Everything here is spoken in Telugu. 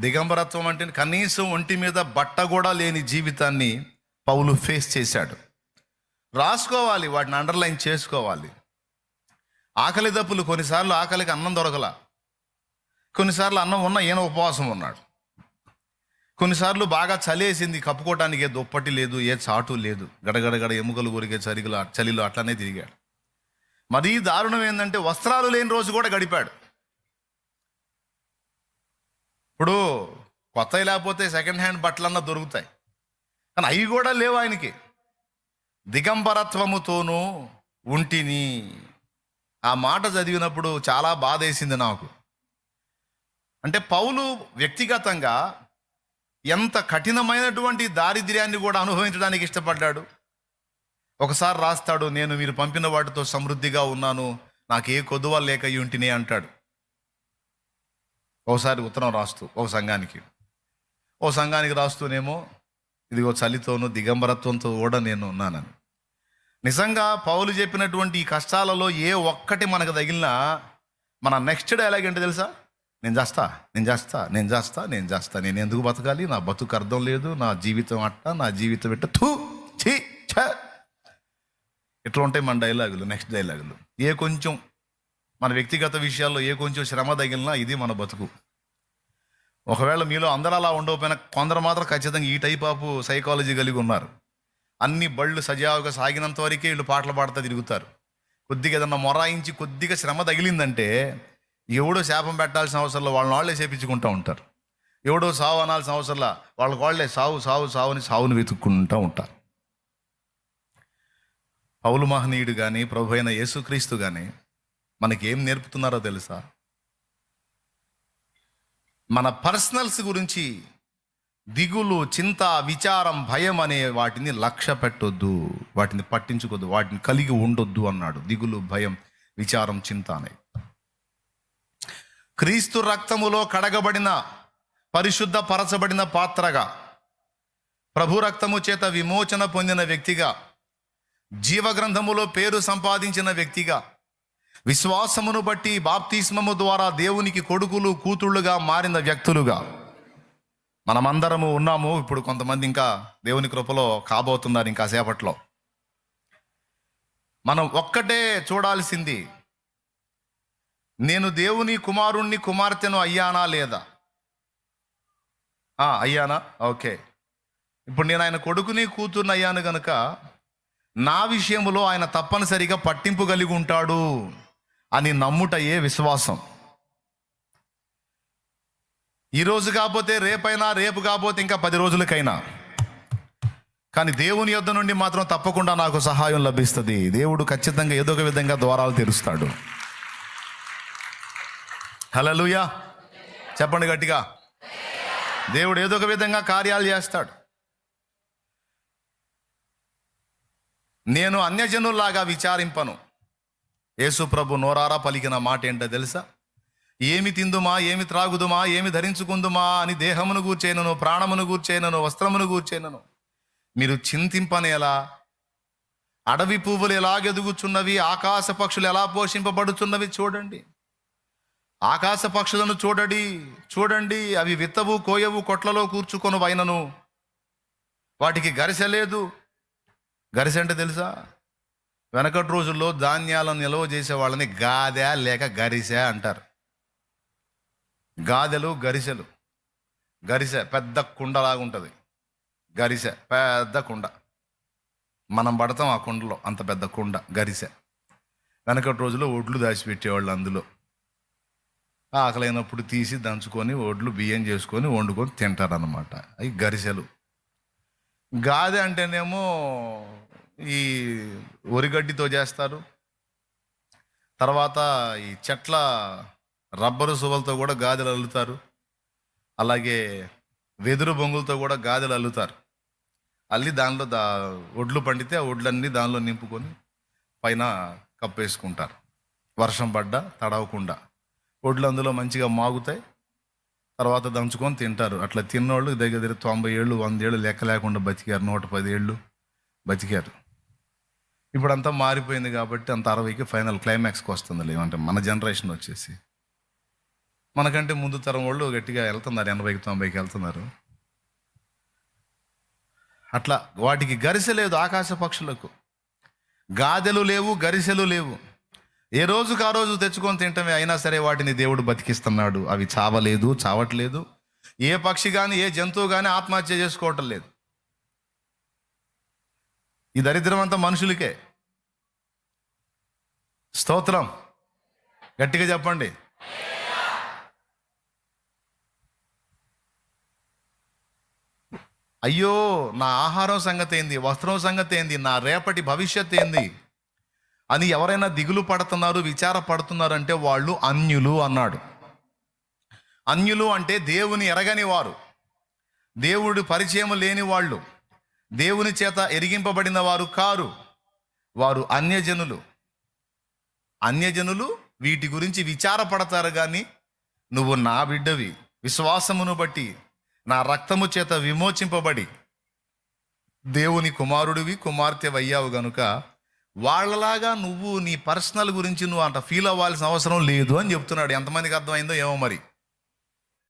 దిగంబరత్వం అంటే కనీసం ఒంటి మీద బట్ట కూడా లేని జీవితాన్ని పౌలు ఫేస్ చేశాడు. రాసుకోవాలి వాటిని అండర్లైన్ చేసుకోవాలి. ఆకలి దప్పులు కొన్నిసార్లు ఆకలికి అన్నం దొరకల. కొన్నిసార్లు అన్నం ఉన్న ఈయన ఉపవాసం ఉన్నాడు. కొన్నిసార్లు బాగా చలేసింది కప్పుకోవటానికి ఏ దుప్పటి లేదు ఏ చాటు లేదు. గడగడగడ ఎముకలు కొరికే చరిగలు చలిలో అట్లనే తిరిగాడు. మరీ దారుణం ఏంటంటే వస్త్రాలు లేని రోజు కూడా గడిపాడు. ఇప్పుడు కొత్తవి లేకపోతే సెకండ్ హ్యాండ్ బట్టలన్నా దొరుకుతాయి. కానీ అవి కూడా లేవు ఆయనకి. దిగంబరత్వముతోనూ ఉంటిని. ఆ మాట చదివినప్పుడు చాలా బాధేసింది నాకు. అంటే పౌలు వ్యక్తిగతంగా ఎంత కఠినమైనటువంటి దారిద్ర్యాన్ని కూడా అనుభవించడానికి ఇష్టపడ్డాడు. ఒకసారి రాస్తాడు నేను మీరు పంపిన వాటితో సమృద్ధిగా ఉన్నాను. నాకు ఏ కొదువ లేక ఇంటిని అంటాడు. ఒకసారి ఉత్తరం రాస్తూ ఒక సంఘానికి. ఓ సంఘానికి రాస్తూనేమో ఇదిగో చలితోనూ దిగంబరత్వంతో కూడా నేను ఉన్నానని. నిజంగా పౌలు చెప్పినటువంటి ఈ కష్టాలలో ఏ ఒక్కటి మనకు తగిలినా మన నెక్స్ట్ డైలాగ్ ఏంటో తెలుసా? నేను చేస్తా నేను చేస్తా నేను చేస్తా నేను చేస్తా నేను ఎందుకు బతకాలి? నా బతుకు అర్థం లేదు నా జీవితం అట్ట నా జీవితం ఎట్ట థూ ఛీ ఛ. ఇట్లా ఉంటాయి మన డైలాగులు నెక్స్ట్ డైలాగులు. ఏ కొంచెం మన వ్యక్తిగత విషయాల్లో ఏ కొంచెం శ్రమ తగిలినా ఇది మన బతుకు. ఒకవేళ మీలో అందరూ అలా ఉండకపోయినా కొందరు మాత్రం ఖచ్చితంగా ఈ టైప్ ఆఫ్ సైకాలజీ కలిగి ఉన్నారు. అన్ని బళ్ళు సజావుగా సాగినంత వరకే వీళ్ళు పాటలు పాడుతూ తిరుగుతారు. కొద్దిగా ఏదన్నా మొరాయించి కొద్దిగా శ్రమ తగిలిందంటే ఎవడో శాపం పెట్టాల్సిన అవసరంలో వాళ్ళని వాళ్ళే చేపించుకుంటూ ఉంటారు. ఎవడో సావు అనాల్సిన అవసరంలా వాళ్ళకి వాళ్ళే సావు సావు సావుని సావుని వెతుక్కుంటూ ఉంటారు. పౌలు మహనీయుడు కానీ ప్రభు అయిన యేసుక్రీస్తు కానీ మనకి ఏం నేర్పుతున్నారో తెలుసా? మన పర్సనల్స్ గురించి దిగులు చింత విచారం భయం అనే వాటిని లక్ష్య పెట్టొద్దు. వాటిని పట్టించుకోద్దు. వాటిని కలిగి ఉండొద్దు అన్నాడు. దిగులు భయం విచారం చింత అనే. క్రీస్తు రక్తములో కడగబడిన పరిశుద్ధ పరచబడిన పాత్రగా ప్రభు రక్తము చేత విమోచన పొందిన వ్యక్తిగా జీవగ్రంథములో పేరు సంపాదించిన వ్యక్తిగా విశ్వాసమును బట్టి బాప్తిస్మము ద్వారా దేవునికి కొడుకులు కూతుళ్ళుగా మారిన వ్యక్తులుగా మనమందరము ఉన్నాము. ఇప్పుడు కొంతమంది ఇంకా దేవుని కృపలో కాబోతున్నారు ఇంకా సేపట్లో. మనం ఒక్కటే చూడాల్సింది నేను దేవుని కుమారుణ్ణి కుమార్తెను అయ్యానా లేదా? అయ్యానా? ఓకే. ఇప్పుడు నేను ఆయన కొడుకుని కూతుర్ని అయ్యాను గనుక నా విషయంలో ఆయన తప్పనిసరిగా పట్టింపు కలిగి ఉంటాడు. అని నమ్ముటయే విశ్వాసం. ఈరోజు కాకపోతే రేపైనా రేపు కాకపోతే ఇంకా పది రోజులకైనా. కానీ దేవుని యొద్ద నుండి మాత్రం తప్పకుండా నాకు సహాయం లభిస్తుంది. దేవుడు ఖచ్చితంగా ఏదో ఒక విధంగా ద్వారాలు తెరుస్తాడు. హలలుయా చెప్పండి గట్టిగా. దేవుడు ఏదో ఒక విధంగా కార్యాలు చేస్తాడు. నేను అన్యజనుల్లాగా విచారింపను. యేసుప్రభు నోరారా పలికిన మాట ఏంటో తెలుసా? ఏమి తిందుమా ఏమి త్రాగుదుమా ఏమి ధరించుకుందుమా అని దేహమును గూర్చేనను ప్రాణమును గూర్చేనను వస్త్రమును గూర్చేనను. మీరు చింతింపనేలా అడవి పువ్వులు ఎలాగెదుగుచున్నవి ఆకాశ పక్షులు ఎలా పోషింపబడుచున్నవి చూడండి. ఆకాశ పక్షులను చూడండి చూడండి అవి విత్తవు కోయవు కొట్లలో కూర్చుకొని వైనను వాటికి గరిసె లేదు. గరిసె అంటే తెలుసా? వెనకటి రోజుల్లో ధాన్యాలను నిల్వ చేసే వాళ్ళని గాదె లేక గరిసె అంటారు. గాదెలు గరిసెలు. గరిసె పెద్ద కుండలాగా ఉంటుంది. గరిసె పెద్ద కుండ. మనం పడతాం ఆ కుండలో అంత పెద్ద కుండ గరిసె. వెనకటి రోజుల్లో ఒడ్లు దాచిపెట్టేవాళ్ళు అందులో. ఆకలైనప్పుడు తీసి దంచుకొని ఒడ్లు బియ్యం చేసుకొని వండుకొని తింటారనమాట అవి గరిసెలు. గాదె అంటేనేమో ఈ వరిగడ్డితో చేస్తారు. తర్వాత ఈ చెట్ల రబ్బరు సువలతో కూడా గాదెలు అల్లుతారు. అలాగే వెదురు బొంగులతో కూడా గాదెలు అల్లుతారు. అల్లి దానిలో దా ఒడ్లు పండితే ఆ ఒడ్లన్నీ దానిలో నింపుకొని పైన కప్పేసుకుంటారు. వర్షం పడ్డా తడవకుండా. ఒడ్లు అందులో మంచిగా మాగుతాయి. తర్వాత దంచుకొని తింటారు. అట్లా తిన్నోళ్ళు దగ్గర దగ్గర తొంభై ఏళ్ళు వంద ఏళ్ళు లెక్క లేకుండా బతికారు. నూట పది ఏళ్ళు బతికారు. ఇప్పుడు అంతా మారిపోయింది కాబట్టి అంత అరవైకి ఫైనల్ క్లైమాక్స్కి వస్తుంది ఏమంటే మన జనరేషన్ వచ్చేసి. మనకంటే ముందు తరం వాళ్ళు గట్టిగా వెళ్తున్నారు ఎనభైకి తొంభైకి వెళ్తున్నారు. అట్లా వాటికి గరిసె లేదు ఆకాశ పక్షులకు. గాదెలు లేవు గరిసెలు లేవు. ఏ రోజుకు ఆ రోజు తెచ్చుకొని తింటమే అయినా సరే వాటిని దేవుడు బతికిస్తున్నాడు. అవి చావలేదు చావట్లేదు. ఏ పక్షి కానీ ఏ జంతువు కానీ ఆత్మహత్య చేసుకోవటం లేదు. ఈ దరిద్రం అంతా మనుషులకే. స్తోత్రం. గట్టిగా చెప్పండి. అయ్యో నా ఆహారం సంగతి ఏంది? వస్త్రం సంగతి ఏంది? నా రేపటి భవిష్యత్ ఏంది? అని ఎవరైనా దిగులు పడుతున్నారు విచార పడుతున్నారు అంటే వాళ్ళు అన్యులు అన్నాడు. అన్యులు అంటే దేవుని ఎరగని వారు. దేవుడు పరిచయం లేని వాళ్ళు. దేవుని చేత ఎరిగింపబడిన వారు కారు? వారు అన్యజనులు. అన్యజనులు వీటి గురించి విచారపడతారు కానీ నువ్వు నా బిడ్డవి. విశ్వాసమును బట్టి నా రక్తము చేత విమోచింపబడి దేవుని కుమారుడివి కుమార్తె అయ్యావు గనుక వాళ్ళలాగా నువ్వు నీ పర్సనల్ గురించి నువ్వు అంత ఫీల్ అవ్వాల్సిన అవసరం లేదు అని చెప్తున్నాడు. ఎంతమందికి అర్థమైందో ఏమో మరి?